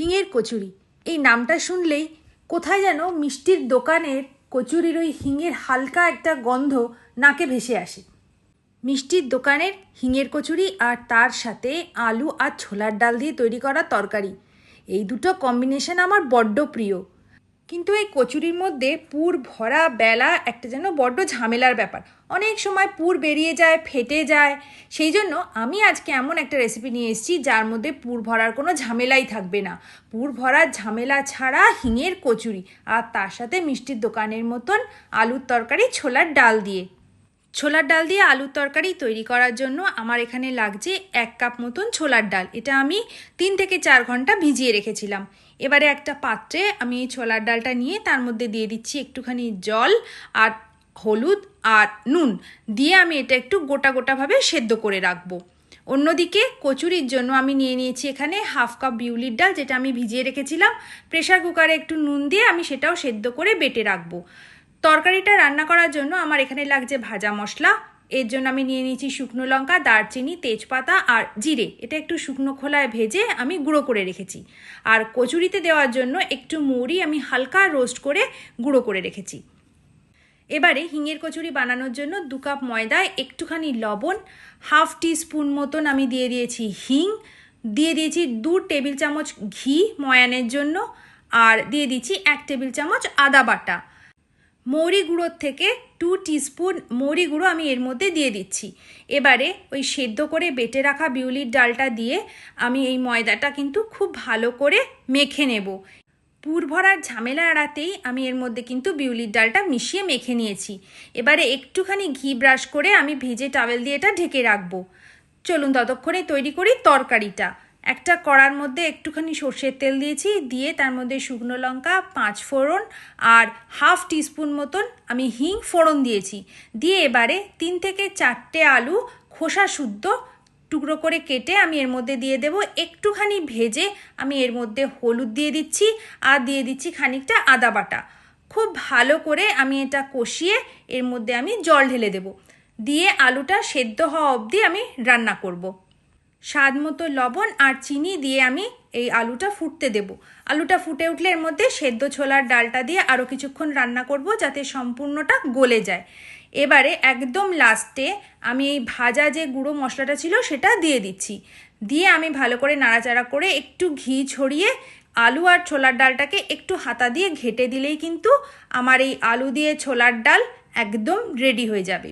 হিঙের কচুরি। এই নামটা শুনলেই কোথায় যেন মিষ্টির দোকানের কচুরির ওই হিঙের হালকা একটা গন্ধ নাকে ভেসে আসে। মিষ্টির দোকানের হিঙের কচুরি আর তার সাথে আলু আর ছোলার ডাল দিয়ে তৈরি করা তরকারি। এই দুটো কম্বিনেশন আমার বড্ড প্রিয়। কিন্তু এই কচুরির মধ্যে পুর ভরা বেলা একটা যেন বড্ড ঝামেলার ব্যাপার। অনেক সময় পুর বেরিয়ে যায়, ফেটে যায়। সেই জন্য আমি আজকে এমন একটা রেসিপি নিয়ে এসেছি, যার মধ্যে পুর ভরার কোনো ঝামেলাই থাকবে না। পুর ভরার ঝামেলা ছাড়া হিঙের কচুরি আর তার সাথে মিষ্টির দোকানের মতন আলুর তরকারি, ছোলার ডাল দিয়ে। ছোলার ডাল দিয়ে আলুর তরকারি তৈরি করার জন্য আমার এখানে লাগছে এক কাপ মতন ছোলার ডাল। এটা আমি তিন থেকে চার ঘণ্টা ভিজিয়ে রেখেছিলাম। এবারে একটা পাত্রে আমি ছোলার ডালটা নিয়ে তার মধ্যে দিয়ে দিচ্ছি একটুখানি জল আর হলুদ আর নুন। দিয়ে আমি এটা একটু গোটা গোটাভাবে সেদ্ধ করে রাখব। অন্যদিকে কচুরির জন্য আমি নিয়ে নিয়েছি এখানে হাফ কাপ বিউলির ডাল, যেটা আমি ভিজিয়ে রেখেছিলাম। প্রেশার কুকারে একটু নুন দিয়ে আমি সেটাও সেদ্ধ করে বেটে রাখব। তরকারিটা রান্না করার জন্য আমার এখানে লাগছে ভাজা মশলা এর জন্য আমি নিয়ে নিয়েছি শুকনো লঙ্কা, দারচিনি, তেজপাতা আর জিরে। এটা একটু শুকনো খোলায় ভেজে আমি গুঁড়ো করে রেখেছি। আর কচুরিতে দেওয়ার জন্য একটু মৌরি আমি হালকা রোস্ট করে গুঁড়ো করে রেখেছি। এবারে হিঙের কচুরি বানানোর জন্য দু কাপ ময়দায় একটুখানি লবণ, হাফ টি স্পুন মতন আমি দিয়ে দিয়েছি হিং, দিয়ে দিয়েছি দু টেবিল চামচ ঘি ময়ানের জন্য, আর দিয়ে দিচ্ছি এক টেবিল চামচ আদা বাটা। মৌরি গুঁড়োর থেকে টু টিস্পুন মৌরি গুঁড়ো আমি এর মধ্যে দিয়ে দিচ্ছি। এবারে ওই সেদ্ধ করে বেটে রাখা বিউলির ডালটা দিয়ে আমি এই ময়দাটা কিন্তু খুব ভালো করে মেখে নেব। পুর ভরার ঝামেলা এড়াতেই আমি এর মধ্যে কিন্তু বিউলির ডালটা মিশিয়ে মেখে নিয়েছি। এবারে একটুখানি ঘি ব্রাশ করে আমি ভেজে টাওয়েল দিয়ে এটা ঢেকে রাখব। চলুন ততক্ষণে তৈরি করি তরকারিটা। একটা কড়ার মধ্যে একটুখানি সর্ষের তেল দিয়েছি, দিয়ে তার মধ্যে শুকনো লঙ্কা, পাঁচ ফোড়ন আর হাফ টিস্পুন মতন আমি হিং ফোড়ন দিয়েছি। দিয়ে এবারে তিন থেকে চারটে আলু খোসা শুদ্ধ টুকরো করে কেটে আমি এর মধ্যে দিয়ে দেব। একটুখানি ভেজে আমি এর মধ্যে হলুদ দিয়ে দিচ্ছি আর দিয়ে দিচ্ছি খানিকটা আদা বাটা। খুব ভালো করে আমি এটা কষিয়ে এর মধ্যে আমি জল ঢেলে দেব। দিয়ে আলুটা সেদ্ধ হওয়া অবধি আমি রান্না করব। স্বাদ মতো লবণ আর চিনি দিয়ে আমি এই আলুটা ফুটতে দেব। আলুটা ফুটে উঠলে এর মধ্যে সেদ্ধ ছোলার ডালটা দিয়ে আরও কিছুক্ষণ রান্না করব যাতে সম্পূর্ণটা গলে যায়। এবারে একদম লাস্টে আমি এই ভাজা যে গুঁড়ো মশলাটা ছিল সেটা দিয়ে দিচ্ছি। দিয়ে আমি ভালো করে নাড়াচাড়া করে একটু ঘি ছড়িয়ে আলু আর ছোলার ডালটাকে একটু হাতা দিয়ে ঘেটে দিলেই কিন্তু আমার এই আলু দিয়ে ছোলার ডাল একদম রেডি হয়ে যাবে।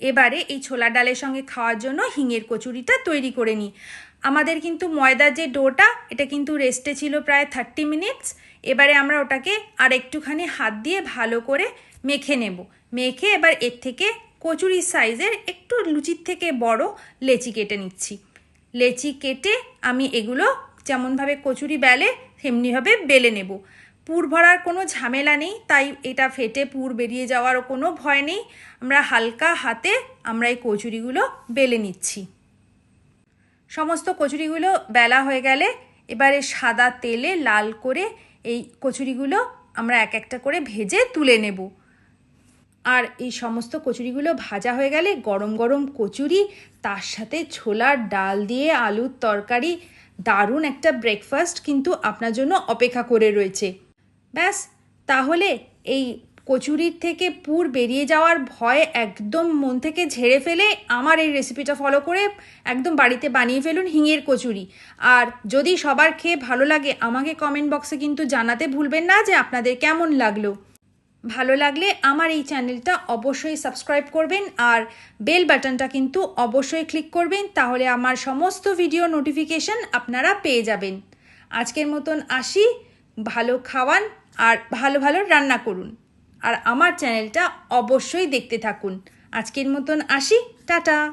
এবারে এই ছোলা ডালের সঙ্গে খাওয়ার জন্য হিঙের কচুরিটা তৈরি করে নিই। আমাদের কিন্তু ময়দার যে ডোটা, এটা কিন্তু রেস্টে ছিল প্রায় থার্টি মিনিটস এবারে আমরা ওটাকে আর একটুখানি হাত দিয়ে ভালো করে মেখে নেব। মেখে এবার এর থেকে কচুরির সাইজের একটু লুচির থেকে বড় লেচি কেটে নিচ্ছি। লেচি কেটে আমি এগুলো যেমনভাবে কচুরি বেলে, তেমনিভাবে বেলে নেব। পুর ভরার কোনো ঝামেলা নেই, তাই এটা ফেটে পুর বেরিয়ে যাওয়ারও কোনো ভয় নেই। আমরা হালকা হাতে আমরা এই কচুরিগুলো বেলে নিচ্ছি। সমস্ত কচুরিগুলো বেলা হয়ে গেলে এবারে সাদা তেলে লাল করে এই কচুরিগুলো আমরা এক একটা করে ভেজে তুলে নেব। আর এই সমস্ত কচুরিগুলো ভাজা হয়ে গেলে গরম গরম কচুরি, তার সাথে ছোলার ডাল দিয়ে আলুর তরকারি, দারুণ একটা ব্রেকফাস্ট কিন্তু আপনার জন্য অপেক্ষা করে রয়েছে। ব্যাস, তাহলে এই কচুরির থেকে পুর বেরিয়ে যাওয়ার ভয় একদম মন থেকে ঝেড়ে ফেলে আমার এই রেসিপিটা ফলো করে একদম বাড়িতে বানিয়ে ফেলুন হিঙের কচুরি। আর যদি সবার খেয়ে ভালো লাগে, আমাকে কমেন্ট বক্সে কিন্তু জানাতে ভুলবেন না যে আপনাদের কেমন লাগল। ভালো লাগলে আমার এই চ্যানেলটা অবশ্যই সাবস্ক্রাইব করবেন আর বেল বাটনটা কিন্তু অবশ্যই ক্লিক করবেন, তাহলে আমার সমস্ত ভিডিও নোটিফিকেশন আপনারা পেয়ে যাবেন। আজকের মতন আসি ভালো খাওয়ান আর ভালো ভালো রান্না করুন। আর আমার চ্যানেলটা অবশ্যই দেখতে থাকুন। আজকের মতন আসি। টাটা।